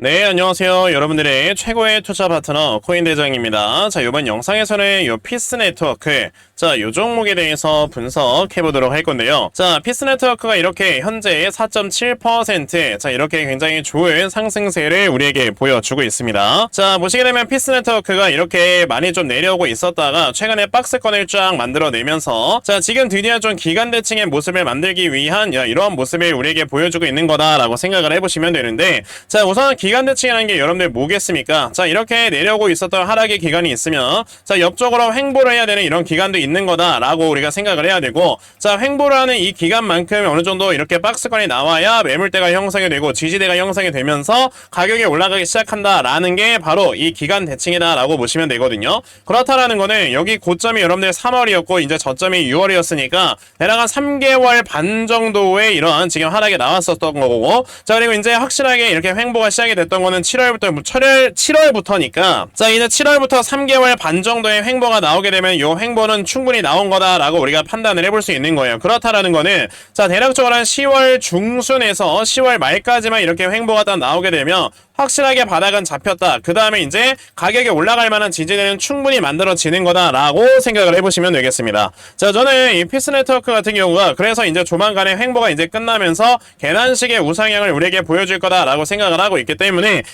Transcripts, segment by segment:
네, 안녕하세요. 여러분들의 최고의 투자 파트너 코인 대장입니다. 자, 이번 영상에서는 요 피스 네트워크, 자, 요 종목에 대해서 분석해 보도록 할 건데요. 자, 피스 네트워크가 이렇게 현재 4.7%, 자, 이렇게 굉장히 좋은 상승세를 우리에게 보여주고 있습니다. 자, 보시게 되면 피스 네트워크가 이렇게 많이 좀 내려오고 있었다가 최근에 박스권을 쫙 만들어 내면서 자, 지금 드디어 좀 기간 대칭의 모습을 만들기 위한 야, 이러한 모습을 우리에게 보여주고 있는 거다라고 생각을 해 보시면 되는데 자, 우선 기간 대칭이라는 게 여러분들 뭐겠습니까? 자, 이렇게 내려오고 있었던 하락의 기간이 있으면 자, 옆쪽으로 횡보를 해야 되는 이런 기간도 있는 거다라고 우리가 생각을 해야 되고 자, 횡보를 하는 이 기간만큼 어느 정도 이렇게 박스권이 나와야 매물대가 형성이 되고 지지대가 형성이 되면서 가격이 올라가기 시작한다라는 게 바로 이 기간 대칭이다라고 보시면 되거든요. 그렇다라는 거는 여기 고점이 여러분들 3월이었고 이제 저점이 6월이었으니까 대략 한 3개월 반 정도의 이런 지금 하락이 나왔었던 거고 자 그리고 이제 확실하게 이렇게 횡보가 시작이 됐던 거는 7월부터 7월 7월 부터니까 자 이제 7월부터 3개월 반 정도의 횡보가 나오게 되면 이 횡보는 충분히 나온 거다라고 우리가 판단을 해볼 수 있는 거예요. 그렇다라는 거는 자 대략적으로 한 10월 중순에서 10월 말까지만 이렇게 횡보가 딱 나오게 되면 확실하게 바닥은 잡혔다. 그 다음에 이제 가격이 올라갈 만한 지지대는 충분히 만들어지는 거다라고 생각을 해보시면 되겠습니다. 자, 저는 이 피스 네트워크 같은 경우가 그래서 이제 조만간에 횡보가 이제 끝나면서 계단식의 우상향을 우리에게 보여줄 거다라고 생각을 하고 있기 때문에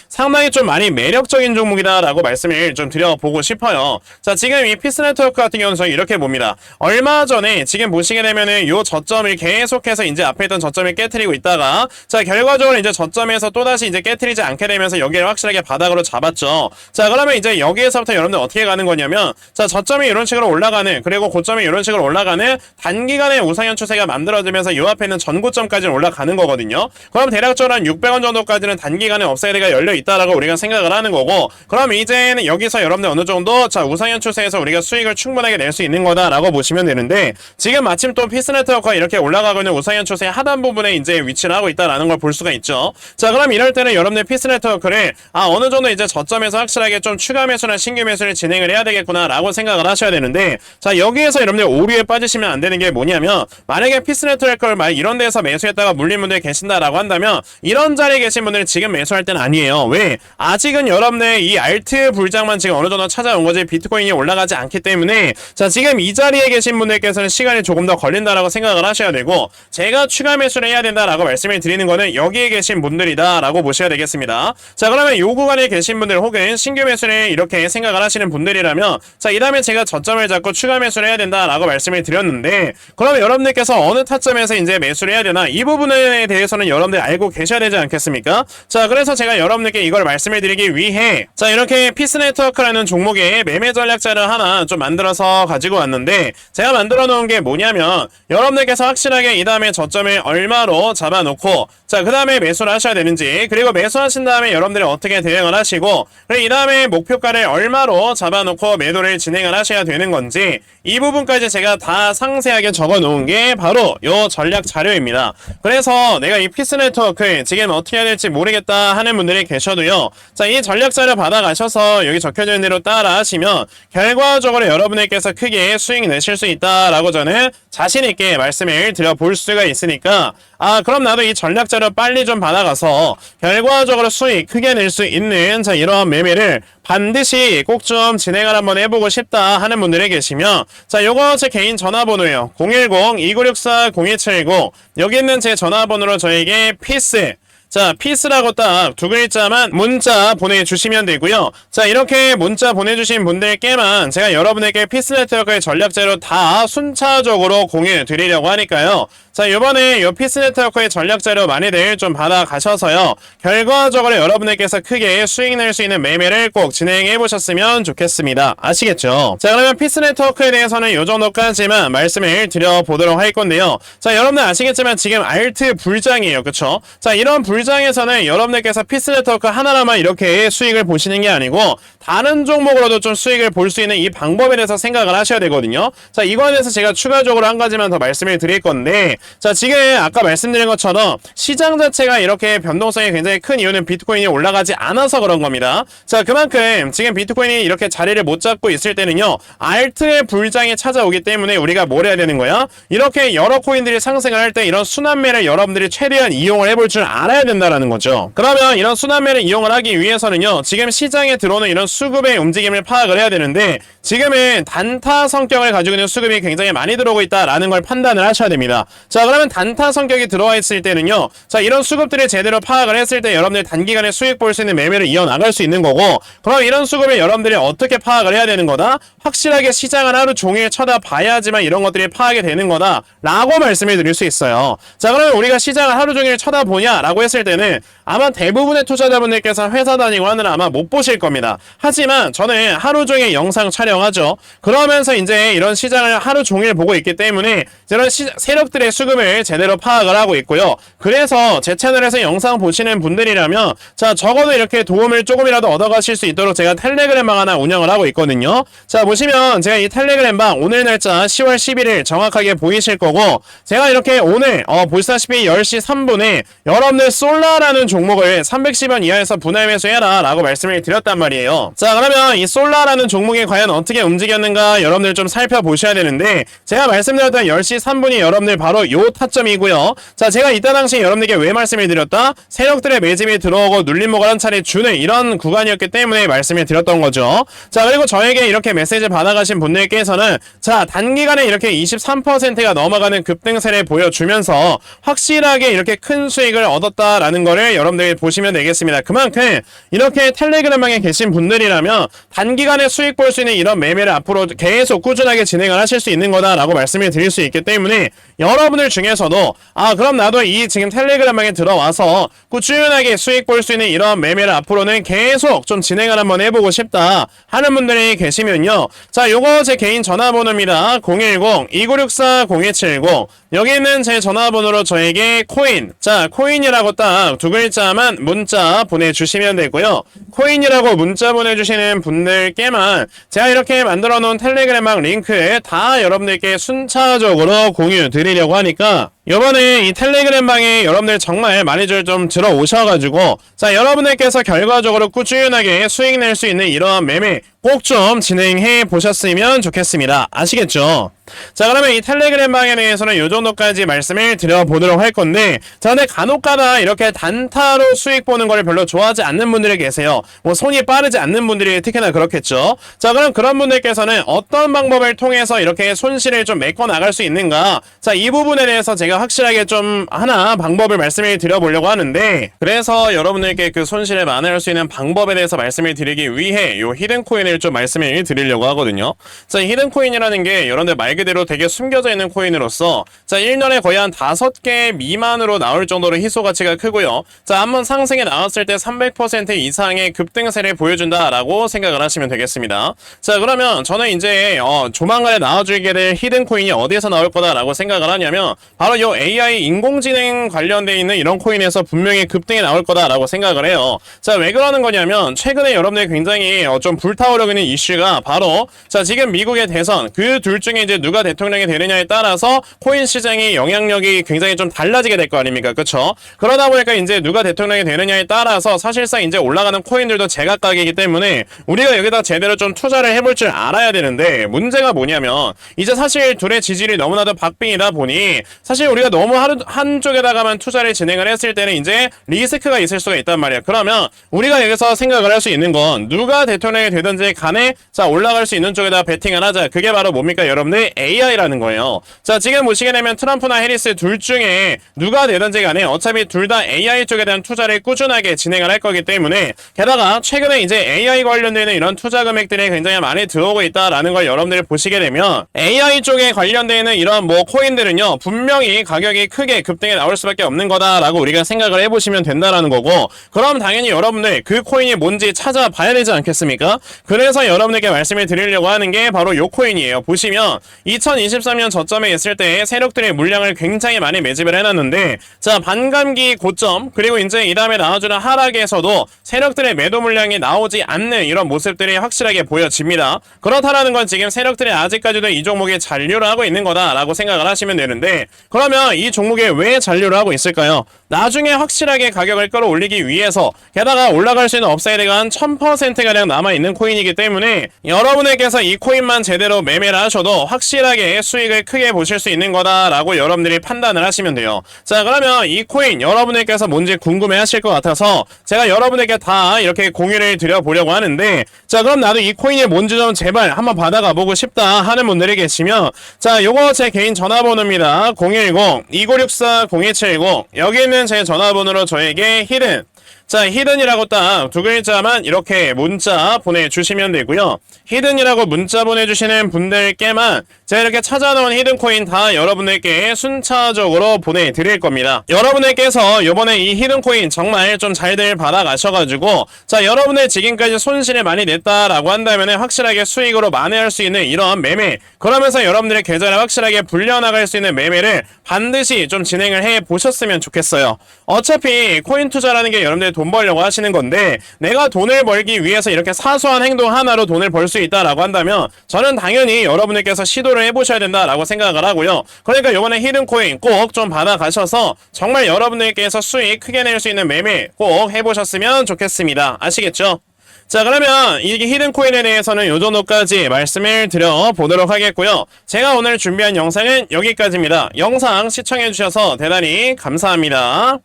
상당히 좀 많이 매력적인 종목이다라고 말씀을 좀 드려보고 싶어요. 자, 지금 이 피스 네트워크 같은 경우는 저는 이렇게 봅니다. 얼마 전에 지금 보시게 되면은 요 저점을 계속해서 이제 앞에 있던 저점을 깨트리고 있다가 자, 결과적으로 이제 저점에서 또다시 이제 깨트리지 않게 되면서 여기를 확실하게 바닥으로 잡았죠. 자, 그러면 이제 여기에서부터 여러분들 어떻게 가는 거냐면 자, 저점이 이런 식으로 올라가는 그리고 고점이 이런 식으로 올라가는 단기간의 우상향 추세가 만들어지면서 요 앞에 있는 전고점까지는 올라가는 거거든요. 그럼 대략적으로 한 600원 정도까지는 단기간에 업사이드가 열려 있다라고 우리가 생각을 하는 거고 그럼 이제는 여기서 여러분들 어느 정도 자, 우상향 추세에서 우리가 수익을 충분하게 낼 수 있는 거다라고 보시면 되는데 지금 마침 또 피스 네트워크가 이렇게 올라가고 있는 우상향 추세 하단 부분에 이제 위치를 하고 있다라는 걸 볼 수가 있죠. 자, 그럼 이럴 때는 여러분들 피스 네트워크를 아, 어느 정도 이제 저점에서 확실하게 좀 추가 매수나 신규 매수를 진행을 해야 되겠구나라고 생각을 하셔야 되는데 자, 여기에서 여러분들 오류에 빠지시면 안 되는 게 뭐냐면 만약에 피스 네트워크를 막 이런 데서 매수했다가 물린 분들 계신다라고 한다면 이런 자리에 계신 분들은 지금 매수할 때는 아니에요. 왜? 아직은 여러분들 이 알트 불장만 지금 어느 정도 찾아온 거지 비트코인이 올라가지 않기 때문에 자, 지금 이 자리에 계신 분들께서는 시간이 조금 더 걸린다라고 생각을 하셔야 되고 제가 추가 매수를 해야 된다라고 말씀을 드리는 거는 여기에 계신 분들이다라고 보셔야 되겠습니다. 자, 그러면 요 구간에 계신 분들 혹은 신규 매수를 이렇게 생각을 하시는 분들이라면 자, 이 다음에 제가 저점을 잡고 추가 매수를 해야 된다라고 말씀을 드렸는데 그러면 여러분들께서 어느 타점에서 이제 매수를 해야 되나 이 부분에 대해서는 여러분들 알고 계셔야 되지 않겠습니까? 자, 그래서 제가 여러분들께 이걸 말씀을 드리기 위해 자, 이렇게 피스 네트워크라는 종목의 매매 전략자를 하나 좀 만들어서 가지고 왔는데 제가 만들어 놓은 게 뭐냐면 여러분들께서 확실하게 이 다음에 저점을 얼마로 잡아놓고 자, 그 다음에 매수를 하셔야 되는지 그리고 매수하신 다음에 여러분들이 어떻게 대응을 하시고 이 다음에 목표가를 얼마로 잡아놓고 매도를 진행을 하셔야 되는 건지 이 부분까지 제가 다 상세하게 적어 놓은 게 바로 요 전략 자료입니다. 그래서 내가 이 피스 네트워크 지금 어떻게 해야 될지 모르겠다 하는 분들이 계셔도요. 자, 이 전략 자료 받아가셔서 여기 적혀져 있는 대로 따라 하시면 결과적으로 여러분들께서 크게 수익 내실 수 있다라고 저는 자신 있게 말씀을 드려볼 수가 있으니까 아, 그럼 나도 이 전략 자료 빨리 좀 받아가서 결과적으로 수익 크게 낼 수 있는 자, 이러한 매매를 반드시 꼭 좀 진행을 한번 해보고 싶다 하는 분들이 계시면 자 요거 제 개인 전화번호예요 010-2964-0270 여기 있는 제 전화번호로 저에게 피스 자, 피스라고 딱 두 글자만 문자 보내주시면 되고요. 자, 이렇게 문자 보내주신 분들께만 제가 여러분에게 피스 네트워크의 전략자료 다 순차적으로 공유해 드리려고 하니까요. 자, 요번에 요 피스 네트워크의 전략자료 많이들 좀 받아가셔서요. 결과적으로 여러분들께서 크게 수익 낼 수 있는 매매를 꼭 진행해 보셨으면 좋겠습니다. 아시겠죠? 자, 그러면 피스 네트워크에 대해서는 요 정도까지만 말씀을 드려보도록 할 건데요. 자, 여러분들 아시겠지만 지금 알트 불장이에요. 그쵸? 자, 이런 불 장에서는 여러분들께서 피스 네트워크 하나라만 이렇게 수익을 보시는 게 아니고 다른 종목으로도 좀 수익을 볼 수 있는 이 방법에 대해서 생각을 하셔야 되거든요. 자, 이거에 대해서 제가 추가적으로 한 가지만 더 말씀을 드릴 건데 자, 지금 아까 말씀드린 것처럼 시장 자체가 이렇게 변동성이 굉장히 큰 이유는 비트코인이 올라가지 않아서 그런 겁니다. 자, 그만큼 지금 비트코인이 이렇게 자리를 못 잡고 있을 때는요, 알트의 불장이 찾아오기 때문에 우리가 뭘 해야 되는 거야? 이렇게 여러 코인들이 상승을 할 때 이런 순환매를 여러분들이 최대한 이용을 해볼 줄 알아야 된다라는 거죠. 그러면 이런 순환매를 이용을 하기 위해서는요. 지금 시장에 들어오는 이런 수급의 움직임을 파악을 해야 되는데 지금은 단타 성격을 가지고 있는 수급이 굉장히 많이 들어오고 있다라는 걸 판단을 하셔야 됩니다. 자 그러면 단타 성격이 들어와 있을 때는요. 자 이런 수급들을 제대로 파악을 했을 때 여러분들 단기간에 수익 볼 수 있는 매매를 이어나갈 수 있는 거고 그럼 이런 수급을 여러분들이 어떻게 파악을 해야 되는 거다? 확실하게 시장을 하루 종일 쳐다봐야지만 이런 것들이 파악이 되는 거다 라고 말씀을 드릴 수 있어요. 자 그러면 우리가 시장을 하루 종일 쳐다보냐 라고 했을 때는 아마 대부분의 투자자분들께서 회사 다니고 하느라 아마 못 보실 겁니다. 하지만 저는 하루 종일 영상 촬영하죠. 그러면서 이제 이런 시장을 하루 종일 보고 있기 때문에 이런 시, 세력들의 수급을 제대로 파악을 하고 있고요. 그래서 제 채널에서 영상 보시는 분들이라면 자 적어도 이렇게 도움을 조금이라도 얻어가실 수 있도록 제가 텔레그램방 하나 운영을 하고 있거든요. 자 보시면 제가 이 텔레그램방 오늘 날짜 10월 11일 정확하게 보이실 거고 제가 이렇게 오늘 어, 보시다시피 10시 3분에 여러분들 솔라라는 종목을 310원 이하에서 분할 매수해라 라고 말씀을 드렸단 말이에요. 자 그러면 이 솔라라는 종목이 과연 어떻게 움직였는가 여러분들 좀 살펴보셔야 되는데 제가 말씀드렸던 10시 3분이 여러분들 바로 요 타점이고요. 자 제가 이때 당시 여러분들께 왜 말씀을 드렸다? 세력들의 매집이 들어오고 눌림목을 한 차례 주는 이런 구간이었기 때문에 말씀을 드렸던 거죠. 자 그리고 저에게 이렇게 메시지 받아가신 분들께서는 자 단기간에 이렇게 23%가 넘어가는 급등세를 보여주면서 확실하게 이렇게 큰 수익을 얻었다 라는 거를 여러분들이 보시면 되겠습니다. 그만큼 이렇게 텔레그램방에 계신 분들이라면 단기간에 수익 볼 수 있는 이런 매매를 앞으로 계속 꾸준하게 진행을 하실 수 있는 거다라고 말씀을 드릴 수 있기 때문에 여러분들 중에서도 아 그럼 나도 이 지금 텔레그램방에 들어와서 꾸준하게 수익 볼 수 있는 이런 매매를 앞으로는 계속 좀 진행을 한번 해보고 싶다 하는 분들이 계시면요. 자 요거 제 개인 전화번호입니다. 010-2964-0170 여기 있는 제 전화번호로 저에게 코인 자 코인이라고 딱 두 글자만 문자 보내주시면 되고요. 코인이라고 문자 보내주시는 분들께만 제가 이렇게 만들어 놓은 텔레그램방 링크에 다 여러분들께 순차적으로 공유 드리려고 하니까 요번에 이 텔레그램 방에 여러분들 정말 많이들 좀 들어오셔가지고 자 여러분들께서 결과적으로 꾸준하게 수익 낼 수 있는 이러한 매매 꼭 좀 진행해 보셨으면 좋겠습니다. 아시겠죠? 자 그러면 이 텔레그램 방에 대해서는 요 정도까지 말씀을 드려보도록 할 건데 자 근데 간혹가다 이렇게 단타로 수익 보는 걸 별로 좋아하지 않는 분들이 계세요 뭐 손이 빠르지 않는 분들이 특히나 그렇겠죠 자 그럼 그런 분들께서는 어떤 방법을 통해서 이렇게 손실을 좀 메꿔 나갈 수 있는가 자 이 부분에 대해서 제가 확실하게 좀 하나 방법을 말씀을 드려보려고 하는데 그래서 여러분들께 그 손실을 만회할 수 있는 방법에 대해서 말씀을 드리기 위해 요 히든코인을 좀 말씀을 드리려고 하거든요 자 히든코인이라는 게 여러분들 말 그대로 되게 숨겨져 있는 코인으로서 자 1년에 거의 한 5개 미만으로 나올 정도로 희소 가치가 크고요. 자 한번 상승에 나왔을 때 300% 이상의 급등세를 보여준다라고 생각을 하시면 되겠습니다. 자 그러면 저는 이제 어, 조만간에 나와주게 될 히든 코인이 어디에서 나올 거다라고 생각을 하냐면 바로 요 AI 인공지능 관련돼 있는 이런 코인에서 분명히 급등이 나올 거다라고 생각을 해요. 자 왜 그러는 거냐면 최근에 여러분들 굉장히 어, 좀 불타오르고 있는 이슈가 바로 자 지금 미국의 대선 그 둘 중에 이제 누가 대통령이 되느냐에 따라서 코인 시장의 영향력이 굉장히 좀 달라지게 될 거 아닙니까? 그렇죠? 그러다 보니까 이제 누가 대통령이 되느냐에 따라서 사실상 이제 올라가는 코인들도 제각각이기 때문에 우리가 여기다 제대로 좀 투자를 해볼 줄 알아야 되는데 문제가 뭐냐면 이제 사실 둘의 지지율이 너무나도 박빙이다 보니 사실 우리가 너무 한, 한쪽에다가만 투자를 진행을 했을 때는 이제 리스크가 있을 수가 있단 말이야. 그러면 우리가 여기서 생각을 할 수 있는 건 누가 대통령이 되든지 간에 자 올라갈 수 있는 쪽에다 베팅을 하자. 그게 바로 뭡니까 여러분들 AI라는 거예요. 자, 지금 보시게 되면 트럼프나 해리스 둘 중에 누가 되든지 간에 어차피 둘 다 AI 쪽에 대한 투자를 꾸준하게 진행을 할 거기 때문에 게다가 최근에 이제 AI 관련되는 이런 투자 금액들이 굉장히 많이 들어오고 있다라는 걸 여러분들이 보시게 되면 AI 쪽에 관련되는 이런 뭐 코인들은요 분명히 가격이 크게 급등해 나올 수밖에 없는 거다라고 우리가 생각을 해보시면 된다라는 거고 그럼 당연히 여러분들 그 코인이 뭔지 찾아봐야 되지 않겠습니까? 그래서 여러분에게 말씀을 드리려고 하는 게 바로 요 코인이에요. 보시면 2023년 저점에 있을 때 세력들의 물량을 굉장히 많이 매집을 해놨는데 자 반감기 고점 그리고 이제 이 다음에 나와주는 하락에서도 세력들의 매도 물량이 나오지 않는 이런 모습들이 확실하게 보여집니다. 그렇다라는 건 지금 세력들이 아직까지도 이 종목에 잔류를 하고 있는 거다라고 생각을 하시면 되는데 그러면 그러면 이 종목에 왜 잔류를 하고 있을까요? 나중에 확실하게 가격을 끌어올리기 위해서 게다가 올라갈 수 있는 업사이드가 한 1000%가량 남아있는 코인이기 때문에 여러분들께서 이 코인만 제대로 매매를 하셔도 확실하게 수익을 크게 보실 수 있는 거다라고 여러분들이 판단을 하시면 돼요. 자 그러면 이 코인 여러분들께서 뭔지 궁금해 하실 것 같아서 제가 여러분에게 다 이렇게 공유를 드려보려고 하는데 자 그럼 나도 이 코인이 뭔지 좀 제발 한번 받아가 보고 싶다 하는 분들이 계시면 자 요거 제 개인 전화번호입니다 010-2964-0270 여기 있는 제 전화번호로 저에게 히든 자, 히든이라고 딱 두 글자만 이렇게 문자 보내주시면 되고요. 히든이라고 문자 보내주시는 분들께만 제가 이렇게 찾아놓은 히든 코인 다 여러분들께 순차적으로 보내드릴 겁니다. 여러분들께서 이번에 이 히든 코인 정말 좀 잘들 받아가셔가지고 자, 여러분들 지금까지 손실을 많이 냈다라고 한다면 확실하게 수익으로 만회할 수 있는 이런 매매 그러면서 여러분들의 계좌를 확실하게 불려나갈 수 있는 매매를 반드시 좀 진행을 해 보셨으면 좋겠어요. 어차피 코인 투자라는 게 여러분들 돈 벌려고 하시는 건데 내가 돈을 벌기 위해서 이렇게 사소한 행동 하나로 돈을 벌 수 있다라고 한다면 저는 당연히 여러분들께서 시도를 해보셔야 된다라고 생각을 하고요. 그러니까 이번에 히든 코인 꼭 좀 받아가셔서 정말 여러분들께서 수익 크게 낼 수 있는 매매 꼭 해보셨으면 좋겠습니다. 아시겠죠? 자 그러면 이게 히든코인에 대해서는 요 정도까지 말씀을 드려보도록 하겠고요. 제가 오늘 준비한 영상은 여기까지입니다. 영상 시청해주셔서 대단히 감사합니다.